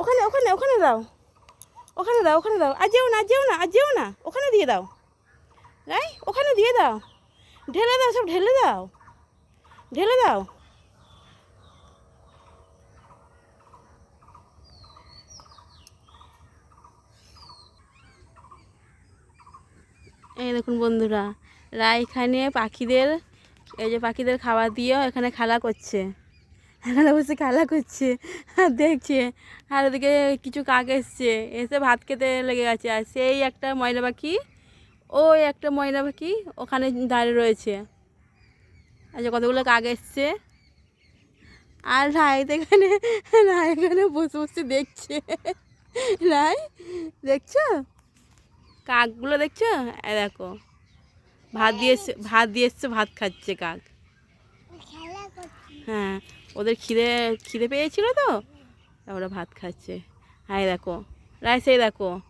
ওখানে ওখানে ওখানে দাও। ওখানে দাও ওখানে দাও। আর যেও না যেও না, আর যেও না। ওখানে দিয়ে দাও। রাই ওখানে দিয়ে দাও। ঢেলে দাও, সব ঢেলে দাও। ঢেলে দাও। এই দেখুন বন্ধুরা রায় এখানে পাখিদের, এই যে পাখিদের খাবার দিয়েও এখানে খেলা করছে। এখানে বসে খেলা করছে। আর দেখছে আর ওদিকে কিছু কাক এসছে এসে ভাত খেতে লেগে গেছে। আর সেই একটা ময়না পাখি ওই একটা ময়না পাখি ওখানে দাঁড়িয়ে রয়েছে। আচ্ছা কতগুলো কাক এসছে। আর রায় এখানে রায় এখানে বসে বসে দেখছে। রায় দেখছ? কাকগুলো দেখছ? এ দেখো ভাত দিয়ে এসছে ভাত দিয়ে এসছে ভাত খাচ্ছে কাক। হ্যাঁ ওদের খিদে খিদে পেয়েছিল তো? ওরা ভাত খাচ্ছে। হাই দেখো, রায় সেই দেখো,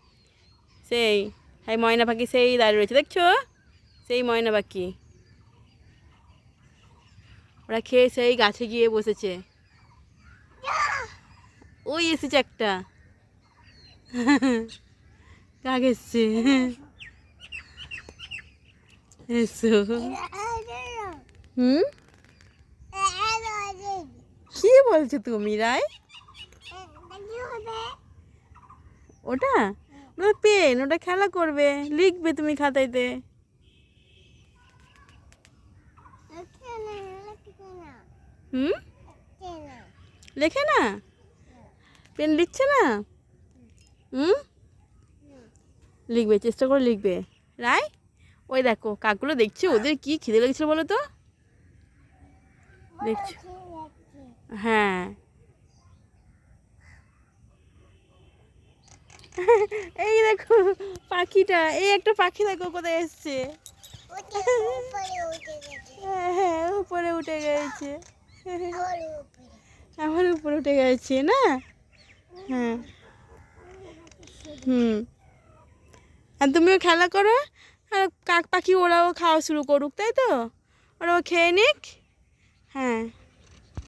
সেই, হাই ময়না পাখি সেই দাঁড়িয়ে রয়েছে, দেখছ? সেই ময়না পাখি। ওরা খেয়ে সেই গাছে গিয়ে বসেছে। ওই এসেছে একটা। কাক এসছে? এসো। হুম? বলছো তুমি রায় ওটা? ওটা পেন, ওটা খেলা করবে, লিখবে তুমি খাতাইতে। হুম? লেখে না? পেন লিখছে না? হুম? লিখবে, চেষ্টা করে লিখবে। রায় ওই দেখো, কাকগুলো দেখছ? ওদের কি খিদে লেগেছিল বলো তো? দেখছ। হ্যাঁ। এই দেখো পাখিটা, এই একটা পাখি দেখো কোথায় এসছে। হ্যাঁ হ্যাঁ উপরে উঠে গেছে। আমার উপরে উঠে গেছে, না? হ্যাঁ। হুম। আর তুমিও খেলা করো, আর কাক পাখি ওরাও খাওয়া শুরু করুক, তাই তো? ওরাও খেয়ে নিক। হ্যাঁ।